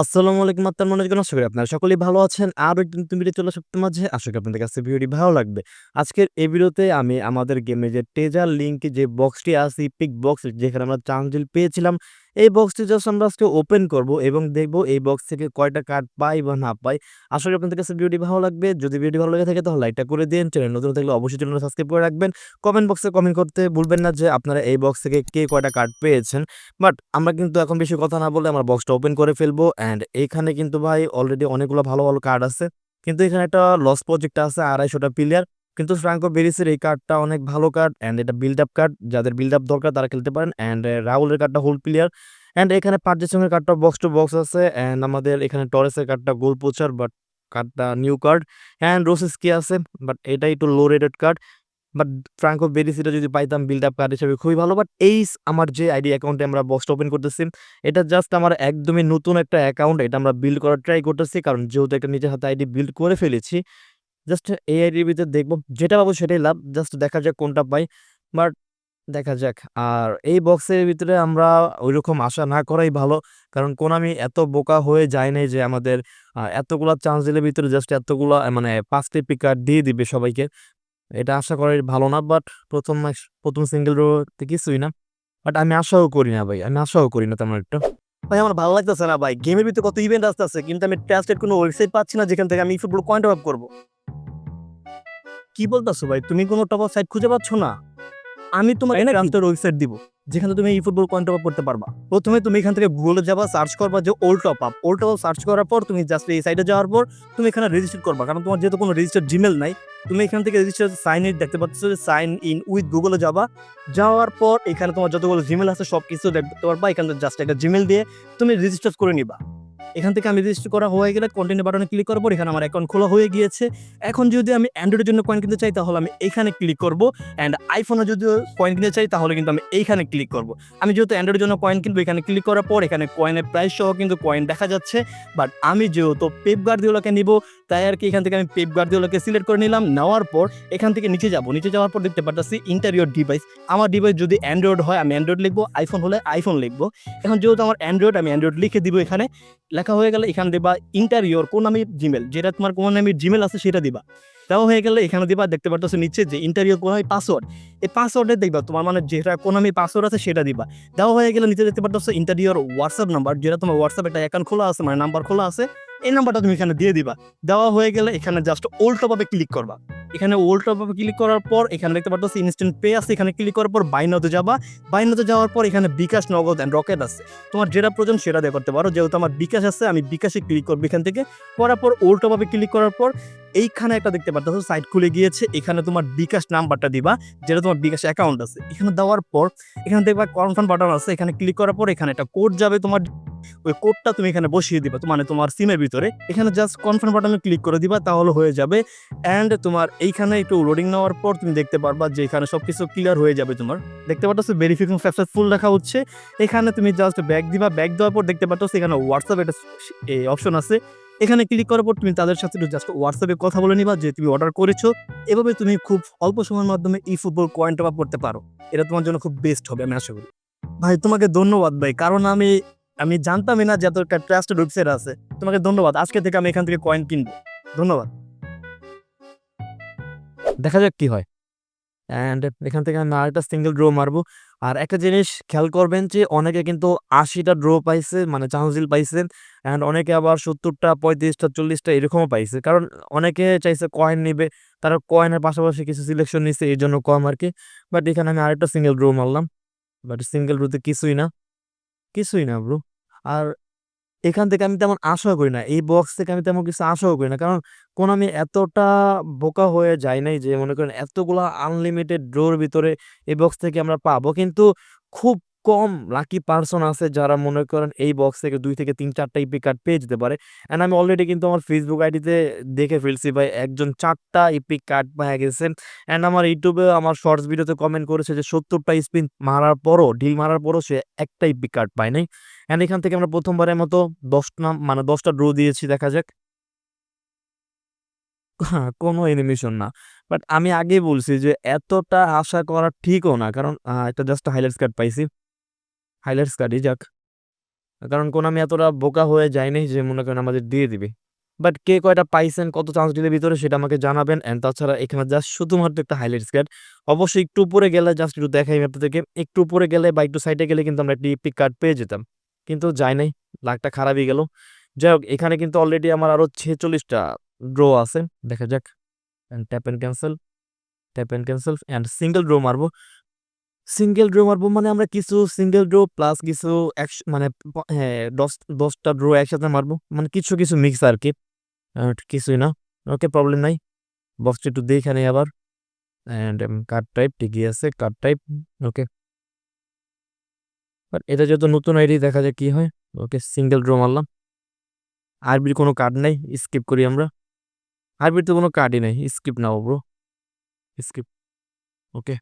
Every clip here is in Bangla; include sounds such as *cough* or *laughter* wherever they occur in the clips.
আসসালামু আলাইকুম আত্মার মনে করেন আশা করি আপনারা সকলেই ভালো আছেন। আর একটি নতুন ভিডিও চলে সপ্তাহ মাঝে। আশা করি আপনাদের কাছে ভিডিওটি ভালো লাগবে। আজকের এই ভিডিওতে আমি আমাদের গেমে যে টেজার লিঙ্ক যে বক্সটি আছে পিক বক্স যেখানে আমরা চান্সিল পেয়েছিলাম এই বক্সটি জাস্ট আমরা আজকে ওপেন করব এবং দেখব এই বক্স থেকে কয়টা কার্ড পাই বা না পাই। আশা করি আপনাদের কাছে ভিডিওটি ভালো লাগবে। যদি ভিডিওটি ভালো লেগে থাকে তাহলে লাইকটা করে দিন। চ্যানেল নতুন থাকলে অবশ্যই চ্যানেলটা সাবস্ক্রাইব করে রাখবেন। কমেন্ট বক্সে কমেন্ট করতে ভুলবেন না যে আপনারা এই বক্স থেকে কে কয়টা কার্ড পেয়েছেন। বাট আমরা কিন্তু এখন বেশি কথা না বলে আমরা বক্সটা ওপেন করে ফেলব। অ্যান্ড এখানে কিন্তু ভাই অলরেডি অনেকগুলো ভালো ভালো কার্ড আছে। কিন্তু এখানে একটা লস প্রজেক্ট আছে, আড়াইশোটা প্লেয়ার কিন্তু ফ্রাঙ্কো বেরিসের এই কার্ডটা অনেক ভালো কার্ড অ্যান্ড এটা বিল্ড আপ কার্ড। যাদের বিল্ড আপ দরকার তারা খেলতে পারেন অ্যান্ড রাহুলের কার্ডটা হোল প্লেয়ার অ্যান্ড এখানে পার্জেসনের কার্ডটা বক্স টু বক্স আছে অ্যান্ড আমাদের এখানে টরেসের কার্ডটা গোল পোচার বাট কার্ডটা নিউ কার্ড অ্যান্ড রোসেস কি আছে বাট এটা একটু low rated card but Franco Baresi যদি পাইতাম বিল্ড আপ কার্ড হিসেবে খুবই ভালো। বাট এই আমার যে আইডি অ্যাকাউন্টে আমরা বক্সটা ওপেন করতেছি, এটা জাস্ট আমার একদমই নতুন একটা অ্যাকাউন্ট এটা আমরা বিল্ড করার ট্রাই করতেছি। কারণ যেহেতু একটা নিজের হাতে আইডি বিল্ড করে ফেলেছি জাস্ট এই আইডির ভিতরে দেখব, যেটা পাবো সেটাই লাভ, জাস্ট দেখা যাক কোনটা পাই। বাট দেখা যাক, আর এই বক্সের ভিতরে আমরা ওইরকম আশা না করাই ভালো, কারণ কোনামি এত বোকা হয়ে যায় নাই যে আমাদের এতগুলা চান্স দিলে ভিতরে জাস্ট এতগুলা মানে পাঁচটি পিকার দিয়ে দিবে সবাইকে। এটা আশা করাই ভালো না, বাট প্রথম প্রথম সিঙ্গেল রোতে কিছুই না। বাট আমি আশাও করি না ভাই, আমি আশাও করি না তেমন একটা। ভাই, আমার ভালো লাগতেছে না ভাই। গেমের ভিতরে কত ইভেন্ট আসতে আছে, কিন্তু আমি ট্রাস্টেড কোনো ওয়েবসাইট পাচ্ছি না যেখান থেকে আমি ফুটবল কয়েন্ট অফ করব। কি বলতেছো ভাই? তুমি কোনো টপ অফ সাইট খুঁজে পাচ্ছ না? আমি তোমাকে তাই নাকি? ওয়েবসাইট দিব যেখানে তুমি এই ফুটবল কয়েন টপ আপ করতে পারবা। প্রথমে তুমি এখান থেকে গুগলে যাবা সার্চ করবা যে old top up old top up search করার পর তুমি জাস্ট এই সাইটে যাওয়ার পর তুমি এখানে রেজিস্টার করবা। কারণ তোমার যেহেতু কোনো রেজিস্টার জিমেল নাই তুমি এখান থেকে রেজিস্টার সাইন ইন দেখতে পাচ্ছ যে সাইন ইন উইথ গুগলে যাবা। যাওয়ার পর এখানে তোমার যতগুলো জিমেল আছে সব কিছু দেখতে পারবা। এখানে জাস্ট একটা জিমেল দিয়ে তুমি রেজিস্টার করে নিবা। এখান থেকে আমি রেজিস্টার করা হয়ে গেলে কন্টিনিউ বাটনে ক্লিক পর এখানে আমার অ্যাকাউন্ট খোলা হয়ে গিয়েছে। এখন যদি আমি অ্যান্ড্রয়েডের জন্য কয়েন কিনতে চাই, তাহলে আমি এইখানে ক্লিক করব অ্যান্ড আইফোনে যদি কয়েন কিনতে চাই, তাহলে কিন্তু আমি এইখানে ক্লিক করব। আমি যেহেতু অ্যান্ড্রয়েডের জন্য কয়েন কিনবো, এখানে ক্লিক করার পর এখানে কয়েনের প্রাইস সহ কিন্তু কয়েন দেখা যাচ্ছে। বাট আমি যেহেতু পেপ গার্দিওলাকে নিব, তাই আর কি এখান থেকে আমি পেপ গার্দিওলাকে সিলেক্ট করে নিলাম। নেওয়ার পর এখান থেকে নিচে যাব। নিচে যাওয়ার পর দেখতে পারতেছি ইন্টারিয়র ডিভাইস আমার ডিভাইস যদি অ্যান্ড্রয়েড হয়, আমি অ্যান্ড্রয়েড লিখব আইফোন হলে আইফোন লিখব। এখন যেহেতু আমার অ্যান্ড্রয়েড আমি অ্যান্ড্রয়েড লিখে দিব এখানে। লেখা হয়ে গেলে এখানে দিবা ইন্টারিয়র কোন নামে জিমেল যেটা তোমার কোন নামে জিমেল আছে সেটা দিবা। তাও হয়ে গেলে এখানে দিবা, দেখতে পারতেছো নিচে যে ইন্টারিয়র কোন পাসওয়ার্ড এই পাসওয়ার্ডে দেখবা তোমার মানে যেটা কোন আমি পাসওয়ার্ড আছে সেটা দিবা। দেওয়া হয়ে গেলে নিচে দেখতে পারতেছো ইন্টারিয়র হোয়াটসঅ্যাপ নাম্বার যেটা তোমার হোয়াটসঅ্যাপ একটা অ্যাকাউন্ট খোলা আছে মানে নাম্বার খোলা আছে। এই নাম্বারটা তুমি এখানে দিয়ে দিবা। দেওয়া হয়ে গেলে এখানে জাস্ট টপে ক্লিক করবা। এখানে টপে ক্লিক করার পর এখানে দেখতে পাচ্ছ ইনস্ট্যান্ট পে আছে। এখানে ক্লিক করার পর বাইনাতে যাবা। বাইনাতে যাওয়ার পর এখানে বিকাশ, নগদ অ্যান্ড রকেট আছে। তোমার যেটা প্রয়োজন সেটা দিয়ে করতে পারো। যেহেতু আমার বিকাশ আছে, আমি বিকাশে ক্লিক করব এখান থেকে। করার পর টপে ক্লিক করার পর এইখানে একটা দেখতে পাচ্ছ সাইট খুলে গিয়েছে, এখানে তোমার বিকাশ নাম্বারটা দিবা, যেটা তোমার বিকাশ অ্যাকাউন্ট আছে। এখানে দেওয়ার পর, এখানে দেখবা কনফার্ম বাটন আছে, এখানে ক্লিক করার পর এখানে একটা কোড যাবে তোমার, ওই কোডটা তুমি এখানে বসিয়ে দিবা মানে তোমার সিমের ভিতরে। এখানে জাস্ট কনফার্ম বাটনে ক্লিক করে দিবা, তাহলে হয়ে যাবে অ্যান্ড তোমার এইখানে একটু লোডিং নেওয়ার পর তুমি দেখতে পারবা যে এখানে সব কিছু ক্লিয়ার হয়ে যাবে তোমার। দেখতে পাচ্ছ ভেরিফিকেশন সাকসেসফুল লেখা হচ্ছে। এখানে তুমি জাস্ট ব্যাক দিবা ব্যাক দেওয়ার পর দেখতে পাচ্ছ এখানে হোয়াটসঅ্যাপ একটা অপশন আছে। এখানে ক্লিক করার পর তুমি তাদের সাথে জাস্ট হোয়াটসঅ্যাপে কথা বলে নিবা যে তুমি অর্ডার করেছ। এভাবে তুমি খুব অল্প সময়ের মাধ্যমে e football coin top up করতে পারো। এটা তোমার জন্য খুব বেস্ট হবে, আমি আশা করি। ভাই, তোমাকে ধন্যবাদ ভাই, কারণ আমি আমি জানতামই না যে এত একটা ট্রাস্টেড ওয়েবসাইট আছে। তোমাকে ধন্যবাদ, আজকে থেকে আমি এখান থেকে কয়েন কিনবো। ধন্যবাদ। দেখা যাক কি হয়। অ্যান্ড এখান থেকে আমি আরেকটা সিঙ্গেল ড্রো মারবো। আর একটা জিনিস খেয়াল করবেন যে, অনেকে কিন্তু আশিটা ড্র পাইছে মানে চাহজিল পাইছেন অ্যান্ড অনেকে আবার সত্তরটা, পঁয়ত্রিশটা, চল্লিশটা এরকমও পাইছে। কারণ অনেকে চাইছে কয়েন নেবে, তারা কয়েনের পাশাপাশি কিছু সিলেকশন নিছে এই জন্য কম আর কি বাট এখানে আমি আরেকটা সিঙ্গেল ড্র মারলাম। বাট সিঙ্গেল ড্রোতে কিছুই না। কিছুই না ব্রু আর এখান থেকে আমি তেমন আশাও করি না। এই বক্স থেকে আমি তেমন কিছু আশাও করি না। কারণ কোন আমি এতটা বোকা হয়ে যাই নাই যে মনে করেন এতগুলা আনলিমিটেড ড্রোর ভিতরে এই বক্স থেকে আমরা পাবো। কিন্তু খুব কম লাকি পার্সন আছে যারা মনে করেন এই বক্স থেকে দুই থেকে তিন চারটা ইপি কার্ড পেয়ে যেতে পারে অ্যান্ড আমি অলরেডি কিন্তু আমার ফেসবুক আইডিতে দেখে ফেলছি ভাই একজন চারটা ইপি কার্ড পেয়ে গেছেন অ্যান্ড আমার ইউটিউবে আমার শর্টস ভিডিওতে কমেন্ট করেছে যে সত্তরটা স্পিন মারার পরও ডিল মারার পরও সে একটা ইপি কার্ড পায় নাই অ্যান্ড এখান থেকে আমরা প্রথমবারের মতো দশটা মানে দশটা ড্র দিয়েছি দেখা যাক হ্যাঁ, কোনো অ্যানিমেশন না। বাট আমি আগেই বলছি যে এতটা আশা করা ঠিকও না। কারণ আ একটা জাস্ট হাইলাইটস কার্ড পাইছি। হাইলাইটস কার্ডই যাক। কারণ কোনামি এতটা বোকা হয়ে যায় নাই যে মনে করেন আমাদের দিয়ে দিবে। বাট কে কয়টা পাইছেন, কত চান্স দিলে ভিতরে সেটা আমাকে জানাবেন। অ্যান্ড তাছাড়া এখানে জাস্ট শুধুমাত্র একটা হাইলাইট স্কার্ট অবশ্যই একটু উপরে গেলে জাস্ট একটু দেখাই আপনাদেরকে। একটু উপরে গেলে বা একটু সাইডে গেলে কিন্তু আমরা একটি পিক কার্ড পেয়ে যেতাম। কিন্তু যাই নাই, লাখটা খারাপই গেল। যাই হোক, এখানে কিন্তু অলরেডি আমার আরও ছেচল্লিশটা ড্র আছে। দেখা যাক। And tap and cancel tap and cancel and single draw মারবো। সিঙ্গেল ড্র মারবো মানে আমরা কিছু সিঙ্গেল ড্র প্লাস কিছু একশ মানে হ্যাঁ দশ, দশটা ড্র একসাথে মারবো। মানে কিছু কিছু মিক্স আর কি কিছুই না। ওকে প্রবলেম নাই। বক্সটা একটু দেখে নেই আবার। অ্যান্ড কার্ড টাইপ ঠিকই আছে কার্ড টাইপ ওকে বাট এটা যেহেতু নতুন আইডি দেখা যায় কি হয়। ওকে সিঙ্গেল ড্র মারলাম। আরবির কোনো কার্ড নাই স্কিপ করি আমরা। আরবির তো কোনো কার্ডই নেই। Skip now bro skip okay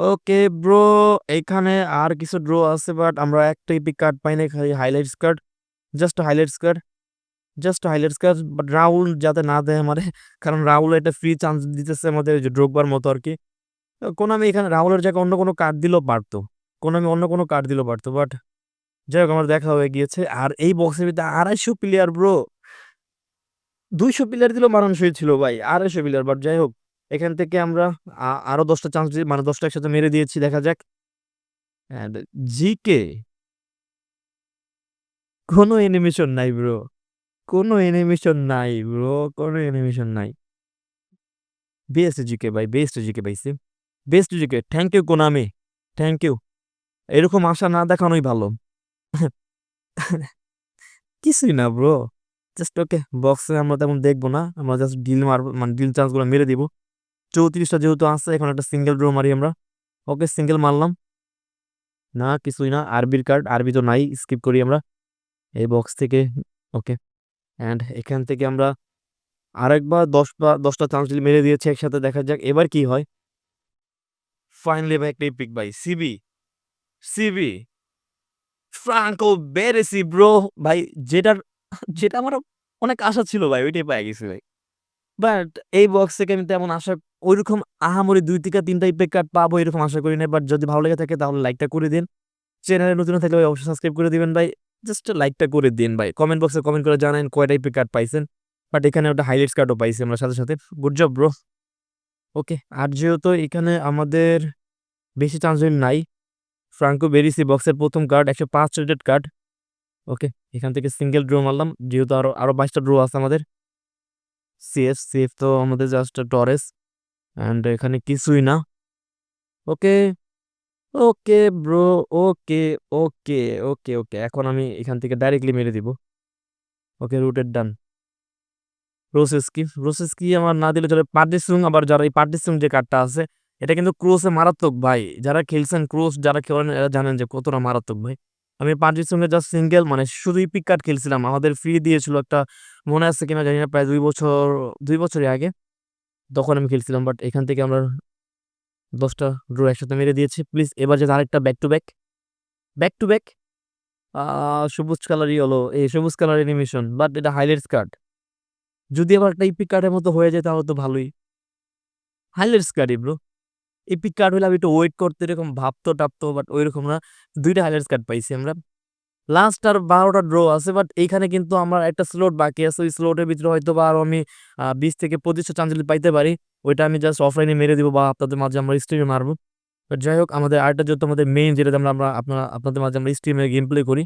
okay bro এইখানে আর কিছু ড্র আছে বাট আমরা একটা ইপিক কার্ড পাই না খালি highlights card just highlights card just highlights card but Rahul যাতে না দেয় আমাদের *laughs* কারণ রাহুল একটা ফ্রি চান্স দিতেছে আমাদের যে ড্রোকবার মতো আর কি। কোনো আমি এখানে রাহুলের জায়গায় অন্য কোনো কার্ড দিলেও পারতো, কোনো আমি অন্য কোনো কার্ড দিলেও পারতো বাট যাই হোক, আমার দেখা হয়ে গিয়েছে, আর এই বক্সের ভিতরে আড়াইশো প্লেয়ার ব্রো দুইশো প্লেয়ার দিলেও মানানসই ছিল ভাই, আড়াইশো প্লেয়ার বাট যাই হোক। এখান থেকে আমরা আ- আরও দশটা চান্স মানে দশটা একসাথে মেরে দিয়েছি, দেখা যাক। অ্যান্ড জিকে কোনো এনিমেশন নাই ব্রো কোনো এনিমেশন নাই ব্রো কোনো এনিমেশন নাই। বেস্ট জিকে ভাই বেস্ট জিকে পাইছি best GK thank you Konami thank you এরকম আশা না দেখানোই ভালো। কিছুই না ব্রো জাস্ট ওকে বক্সে আমরা তেমন দেখব না। আমরা জাস্ট ডিল মারবো মানে ডিল চান্সগুলো মেরে দিব। চৌত্রিশটা যেহেতু আছে, এখন একটা সিঙ্গেল ড্র মারি আমরা। ওকে সিঙ্গেল মারলাম। না, কিছুই না আরবির কার্ড আরবি তো নাই স্কিপ করি আমরা। এই বক্স থেকে ওকে অ্যান্ড এখান থেকে আমরা আরেকবার দশ বা দশটা চান্স মেরে দিয়েছি একসাথে, দেখা যাক এবার কি হয়। ফাইনালি ভাই একটা পিক ভাই CB CB Franco Baresi bro ভাই, যেটার, যেটা আমার অনেক আশা ছিল, ভাই, ওইটাই পেয়ে গেছি, ভাই। বাট এই বক্স থেকে আমি তেমন আশা, ওইরকম আহামরি দুই থেকে তিনটা ইপেক কার্ড পাবো এরকম আশা করি না বাট যদি ভালো লেগে থাকে তাহলে লাইকটা করে দিন। চ্যানেলে নতুন থাকলে ভাই অবশ্যই সাবস্ক্রাইব করে দিবেন ভাই। জাস্ট লাইকটা করে দিন ভাই। কমেন্ট বক্সে কমেন্ট করে জানান কয়টা ইপেক কার্ড পাইছেন। বাট এখানে ওটা হাইলাইটস কার্ডও পাইছি আমরা সাথে সাথে। গুড জব ব্রো ওকে আর যেহেতু এখানে আমাদের বেশি চান্স নাই ফ্রাঙ্কো বেরিসি বক্সের প্রথম কার্ড একশো পাঁচ রেটেড কার্ড ওকে এখান থেকে সিঙ্গেল ড্র মারলাম। যেহেতু আরও আরও বাইশটা ড্র আছে আমাদের। সিএফ সিএফ তো আমাদের জাস্ট টরেস অ্যান্ড এখানে কিছুই না। ওকে ওকে ব্রো ওকে ওকে ওকে ওকে এখন আমি এখান থেকে ডাইরেক্টলি মেরে দিব। ওকে রুটেড ডান প্রসেস কি? প্রসেস কি আমার না দিলে চলে পার্টিসুং আবার যারা এই পার্টিসুং যে কার্ডটা আছে, এটা কিন্তু ক্রোসে মারাত্মক ভাই। যারা খেলছেন ক্রোস যারা খেলেন, এরা জানেন যে কতটা মারাত্মক ভাই। আমি পার্টিসুংয়ে জাস্ট সিঙ্গেল মানে শুধুই পিক কার্ড খেলছিলাম। আমাদের ফ্রি দিয়েছিল একটা, মনে আছে কিনা জানি না, প্রায় দুই বছর, দুই বছরের আগে। তখন আমি খেলছিলাম বাট এখান থেকে আমরা দশটা ড্র একসাথে মেরে দিয়েছি। প্লিজ এবার যে আরেকটা back to back back to back সবুজ কালারই হলো এই সবুজ কালার অ্যানিমেশন বাট এটা হাইলাইটস কার্ড যদি আবার একটা ইপিক কার্ডের মতো হয়ে যায়, তাহলে তো ভালোই। হাইলাইটস কার্ডই ব্রো ইপিক কার্ড হলে আমি একটু ওয়েট করতে এরকম ভাবতো টাপতো বাট ওইরকম না। দুইটা হাইলাইটস কার্ড পাইছি আমরা। লাস্ট আর বারোটা ড্র আছে বাট এইখানে কিন্তু আমার একটা স্লোট বাকি আছে। ওই স্লোটের ভিতরে হয়তো বা আরও আমি বিশ থেকে পঁচিশটা চান্স পাইতে পারি, ওইটা আমি জাস্ট অফলাইনে মেরে দিব বা আপনাদের মাঝে আমরা স্ট্রিমে মারবো। বাট যাই হোক, আমাদের আরেকটা যেহেতু আমাদের মেইন যেটা আমরা আমরা আপনার, আপনাদের মাঝে আমরা স্ট্রিমে গেম প্লে করি,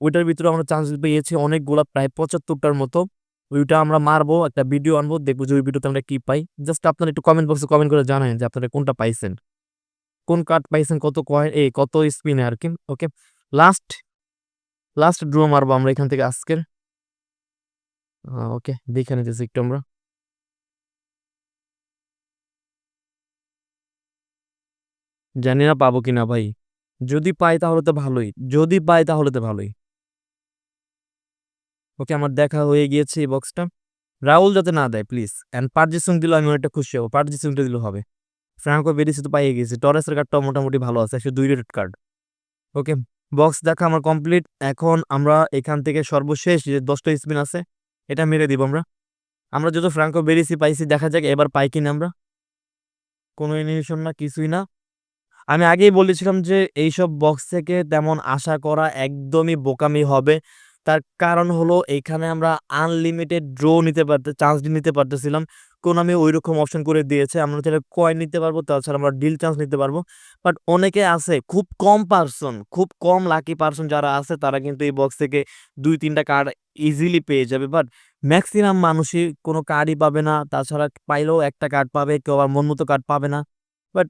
ওইটার ভিতরে আমরা চান্স পেয়েছি অনেকগুলা প্রায় পঁচাত্তরটার মতো। ওইটা আমরা মারবো, একটা ভিডিও আনব, দেখব যে ওই ভিডিওতে আমরা কি পাই। জাস্ট আপনারা একটু কমেন্ট বক্সে কমেন্ট করে জানান যে আপনারা কোনটা পাইছেন। কোন কার্ড পাইছেন, কত কয়েন এই কত স্পিনে আর কি ওকে লাস্ট লাস্ট ড্র মারবো আমরা এখান থেকে আজকের। ওকে দেখে নিতেছি একটু আমরা। জানি না পাবো কিনা ভাই। যদি পাই তাহলে তো ভালোই, যদি পাই তাহলে তো ভালোই। ওকে আমার দেখা হয়ে গিয়েছে এই বক্সটা রাহুল যাতে না দেয় প্লিজ অ্যান্ড পার্জিসুং দিলে আমি অনেকটা খুশি হব। পার্জিসুংটা দিলে হবে। ফ্রাঙ্কো বেরিসি তো পাইয়ে গেছি টরেসের কার্ডটাও মোটামুটি ভালো আছে। একশো দুই রেটেড কার্ড ওকে বক্স দেখা আমার কমপ্লিট এখন আমরা এখান থেকে সর্বশেষ যে দশটা স্পিন আছে, এটা মেরে দিব আমরা। আমরা যত ফ্রাঙ্কো বেরিসি পাইছি, দেখা যাক এবার পাই কিনা আমরা। কোনো ইনিশন না, কিছুই না। আমি আগেই বলেছিলাম যে এইসব বক্স থেকে তেমন আশা করা একদমই বোকামি হবে। তার কারণ হলো এইখানে আমরা আনলিমিটেড ড্র নিতে পারতে চান্স নিতে পারতেছিলাম। Konami ঐরকম অপশন করে দিয়েছে। আমরা চাইলে কয়েন নিতে পারব, তাছাড়া আমরা ডিল চান্স নিতে পারব। বাট অনেকে আছে খুব কম পারসন, খুব কম লাকি পারসন যারা আছে তারা কিন্তু এই বক্স থেকে ২-৩ টা কার্ড ইজিলি পেয়ে যাবে। বাট ম্যাক্সিমাম মানুষই কোনো কার্ডই পাবে না। তাছাড়া পাইলেও একটা কার্ড পাবে, কেউ আবার মন মতো কার্ড পাবে না। বাট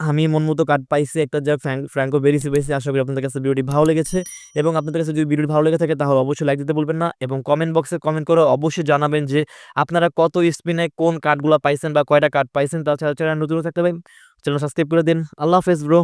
আমি মন মতো কাট পাইছি একটা যা ফ্র্যাঙ্ক বেরিয়েছি পেয়েছি। আশা করি আপনাদের কাছে ভিডিওটি ভালো লেগেছে এবং আপনাদের কাছে যদি ভিডিওটি ভালো লেগে থাকে তাহলে অবশ্যই লাইক দিতে বলবেন না এবং কমেন্ট বক্সে কমেন্ট করে অবশ্যই জানাবেন যে আপনারা কত স্পিনে কোন কাটগুলো পাইছেন বা কয়টা কার্ড পাইছেন। তাছাড়া ছাড়া নতুন থাকতে পারেন চ্যানেল সাবস্ক্রাইব করে দিন। আল্লাহ হাফেজ ব্রো।